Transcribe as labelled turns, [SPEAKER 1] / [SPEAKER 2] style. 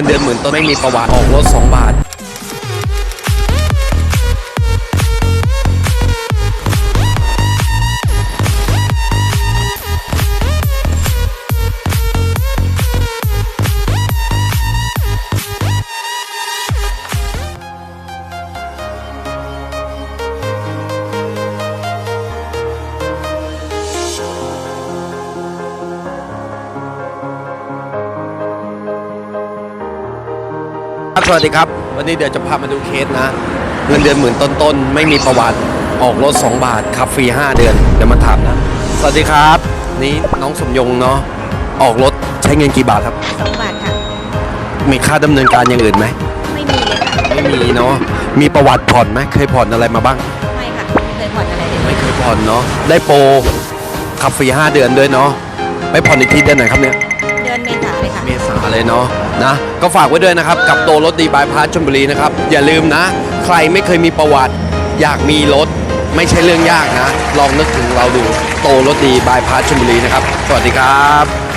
[SPEAKER 1] งินเดือนหมื่นต้นไม่มีประวัติออกรถ2บาท ครับสวัสดีครับ วันนี้เดี๋ยวจะพามาดูเคสนะเงินเดือนหมื่นต้นๆไม่มีประวัติออกรถ 2 บาทขับฟรี 5 เดือนเดี๋ยวมาถามนะ สวัสดีครับ นี่น้องสมยงเนาะออกรถใช้เงินกี่บาทครับ
[SPEAKER 2] สองบาทค่ะ
[SPEAKER 1] มีค่าดำเนินการอย่างอื่นไหม
[SPEAKER 2] ไม่มีเลยค่ะ
[SPEAKER 1] ไม่มีเนาะมีประวัติผ่อนไหมเคยผ่อนอะไรมาบ้าง
[SPEAKER 2] ไม่ค่ะ ไม่เคยผ่อนอะไรเลย
[SPEAKER 1] ไม่เคยผ่อนเนาะได้โปรขับฟรี 5 เดือนด้วยเนาะไปผ่อนอีกทีเดือนไหนครับเนี่ย
[SPEAKER 2] เดือนเมษาเลยค่ะ
[SPEAKER 1] เมษาเลยเนาะนะก็ฝากไว้ด้วยนะครับ กับโตรถดีบายพาสชลบุรีนะครับ อย่าลืมนะ ใครไม่เคยมีประวัติ อยากมีรถ ไม่ใช่เรื่องยากนะ ลองนึกถึงเราดูโตรถดีบายพาสชลบุรีนะครับ สวัสดีครับ